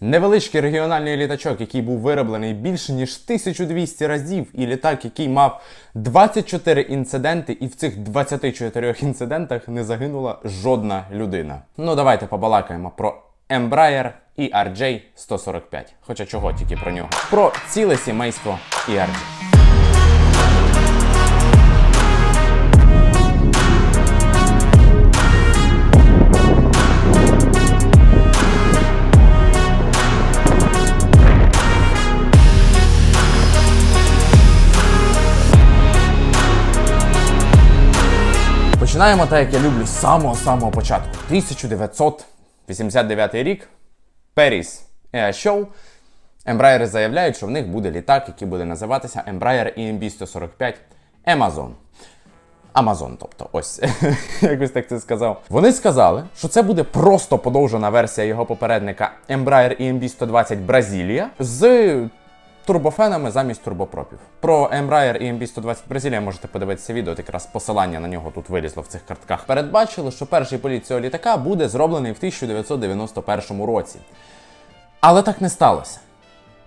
Невеличкий регіональний літачок, який був вироблений більше ніж 1200 разів, і літак, який мав 24 інциденти, і в цих 24 інцидентах не загинула жодна людина. Ну давайте побалакаємо про Embraer ERJ 145. Хоча чого тільки про нього. Про ціле сімейство ERJ. Починаємо так, як я люблю, з самого-самого початку. 1989 рік. Paris Air Show. Embraer заявляють, що в них буде літак, який буде називатися Embraer EMB 145 Amazon. Amazon, тобто, ось якось так це сказав. Вони сказали, що це буде просто подовжена версія його попередника Embraer EMB 120 Бразилія з турбофенами замість турбопропів. Про Embraer EMB 120 Бразилія можете подивитися відео, якраз посилання на нього тут вилізло в цих картках. Передбачили, що перший політ цього літака буде зроблений в 1991 році. Але так не сталося.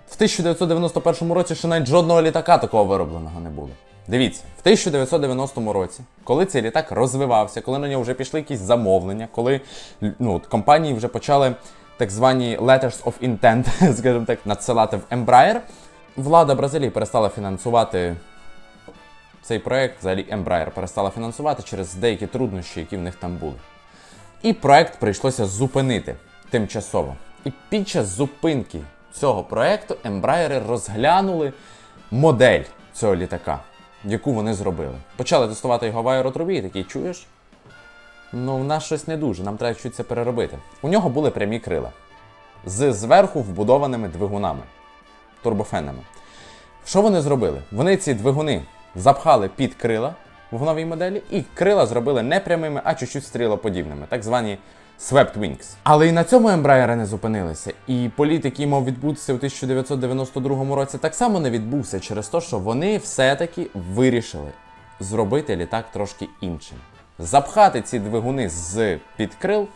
В 1991 році ще навіть жодного літака такого виробленого не було. Дивіться, в 1990 році, коли цей літак розвивався, коли на нього вже пішли якісь замовлення, коли ну, компанії вже почали так звані letters of intent, скажімо так, надсилати в Embraer, влада Бразилії перестала фінансувати цей проект, взагалі Embraer перестала фінансувати через деякі труднощі, які в них там були. І проект прийшлося зупинити тимчасово. І під час зупинки цього проекту Embraer розглянули модель цього літака, яку вони зробили. Почали тестувати його в аеротрубі і такі, чуєш? Ну, в нас щось не дуже, нам треба щось це переробити. У нього були прямі крила з зверху вбудованими двигунами, турбофенами. Що вони зробили? Вони ці двигуни запхали під крила в новій моделі, і крила зробили не прямими, а чуть-чуть стрілоподібними, так звані swept wings. Але і на цьому Embraer не зупинилися. І політ, який мав відбутися у 1992 році, так само не відбувся через те, що вони все-таки вирішили зробити літак трошки іншим. Запхати ці двигуни з під крил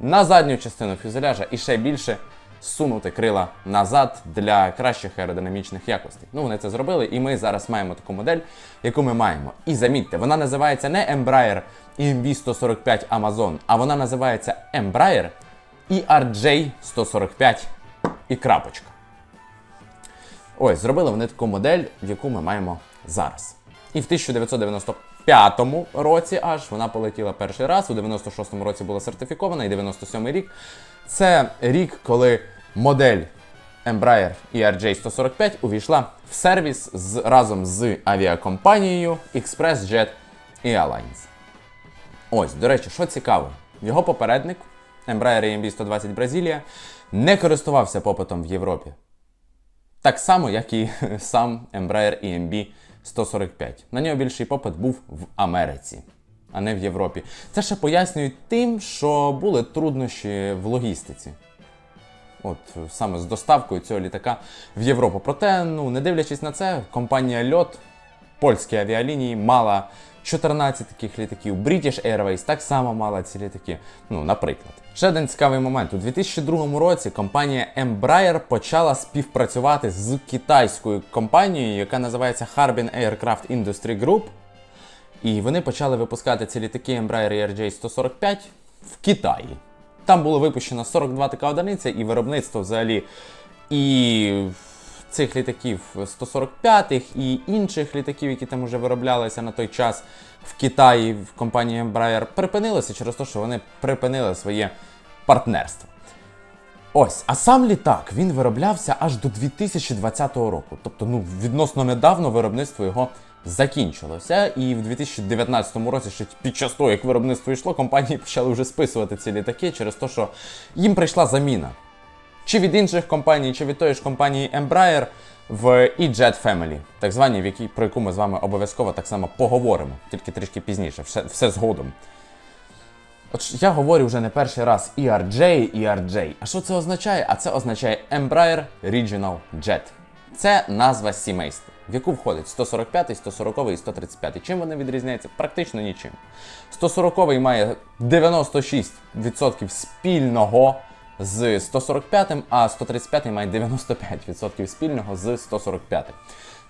на задню частину фюзеляжа і ще більше сунути крила назад для кращих аеродинамічних якостей. Ну, вони це зробили, і ми зараз маємо таку модель, яку ми маємо. І замітьте, вона називається не Embraer EMB 145 Amazon, а вона називається Embraer ERJ 145 і крапочка. Ось, зробили вони таку модель, яку ми маємо зараз. І в 1995 році аж вона полетіла перший раз, у 96-му році була сертифікована, і 97-й рік це рік, коли модель Embraer ERJ 145 увійшла в сервіс з, разом з авіакомпанією ExpressJet Airlines. Ось, до речі, що цікаво, його попередник Embraer EMB 120 Бразилія не користувався попитом в Європі. Так само, як і сам Embraer EMB 145. На нього більший попит був в Америці, а не в Європі. Це ще пояснюють тим, що були труднощі в логістиці. От саме з доставкою цього літака в Європу. Проте, ну не дивлячись на це, компанія Льот, польські авіалінії, мала 14 таких літаків. British Airways так само мала ці літаки. Ну, наприклад. Ще один цікавий момент. У 2002 році компанія Embraer почала співпрацювати з китайською компанією, яка називається Harbin Aircraft Industry Group. І вони почали випускати ці літаки Embraer ERJ 145 в Китаї. Там було випущено 42 така одиниця, і виробництво взагалі і цих літаків 145-х, і інших літаків, які там вже вироблялися на той час в Китаї в компанії Embraer, припинилося через те, що вони припинили своє партнерство. Ось, а сам літак він вироблявся аж до 2020 року. Тобто, ну, відносно недавно виробництво його закінчилося. І в 2019 році, ще під час того, як виробництво йшло, компанії почали вже списувати ці літаки через те, що їм прийшла заміна. Чи від інших компаній, чи від тої ж компанії Embraer в E-Jet Family, так звані, в якій, про яку ми з вами обов'язково так само поговоримо, тільки трішки пізніше, все, все згодом. От я говорю вже не перший раз ERJ, ERJ. А що це означає? А це означає Embraer Regional Jet. Це назва сімейства, в яку входить 145, 140 і 135. Чим вони відрізняються? Практично нічим. 140 має 96% спільного з 145, а 135 має 95% спільного з 145.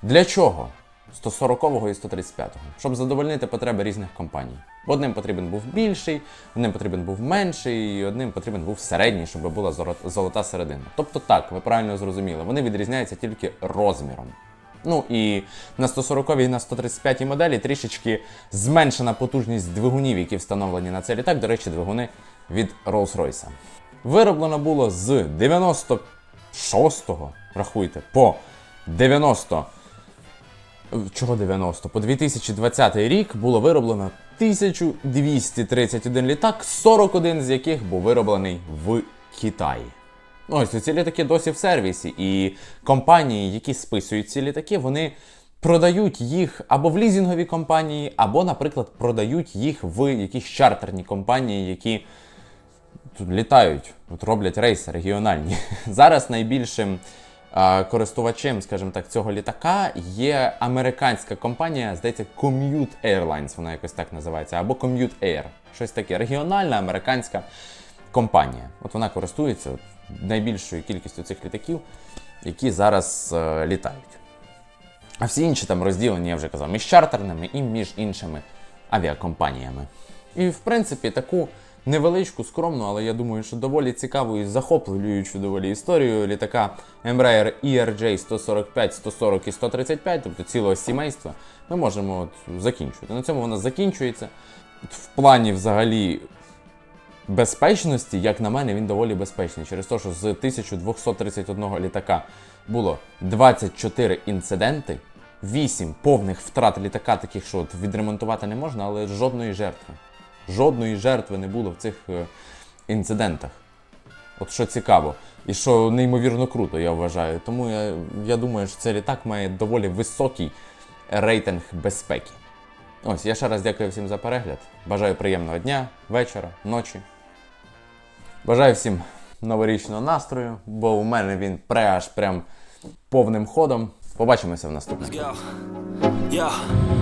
Для чого? 140 і 135-го, щоб задовольнити потреби різних компаній. Одним потрібен був більший, одним потрібен був менший, і одним потрібен був середній, щоб була золота середина. Тобто так, ви правильно зрозуміли, вони відрізняються тільки розміром. Ну і на 140 і на 135 моделі трішечки зменшена потужність двигунів, які встановлені на цей літак. До речі, двигуни від Rolls-Royce. Вироблено було з 96-го, рахуйте, по 90 чого 90? По 2020 рік було вироблено 1231 літак, 41 з яких був вироблений в Китаї. Ну, Ось ці літаки досі в сервісі, і компанії, які списують ці літаки, вони продають їх або в лізінгові компанії, або, наприклад, продають їх в якісь чартерні компанії, які тут літають, от роблять рейси регіональні. Зараз найбільшим а, користувачем, скажімо так, цього літака є американська компанія, здається, Commute Airlines, вона якось так називається, або Commute Air. Щось таке. Регіональна американська компанія. От вона користується от, найбільшою кількістю цих літаків, які зараз е, літають. А всі інші там розділені, я вже казав, між чартерними і між іншими авіакомпаніями. І в принципі таку невеличку, скромну, але я думаю, що доволі цікаву і захоплюючу доволі історію літака Embraer ERJ 145, 140 і 135, тобто цілого сімейства, ми можемо от закінчувати. На цьому вона закінчується. В плані взагалі безпечності, як на мене, він доволі безпечний. Через те, що з 1231 літака було 24 інциденти, 8 повних втрат літака, таких, що от відремонтувати не можна, але жодної жертви. Жодної жертви не було в цих е, інцидентах. От що цікаво, і що неймовірно круто, я вважаю. Тому я, я думаю, що цей літак має доволі високий рейтинг безпеки. Ось, я ще раз дякую всім за перегляд. Бажаю приємного дня, вечора, ночі. Бажаю всім новорічного настрою, бо у мене він пре аж прям повним ходом. Побачимося в наступному.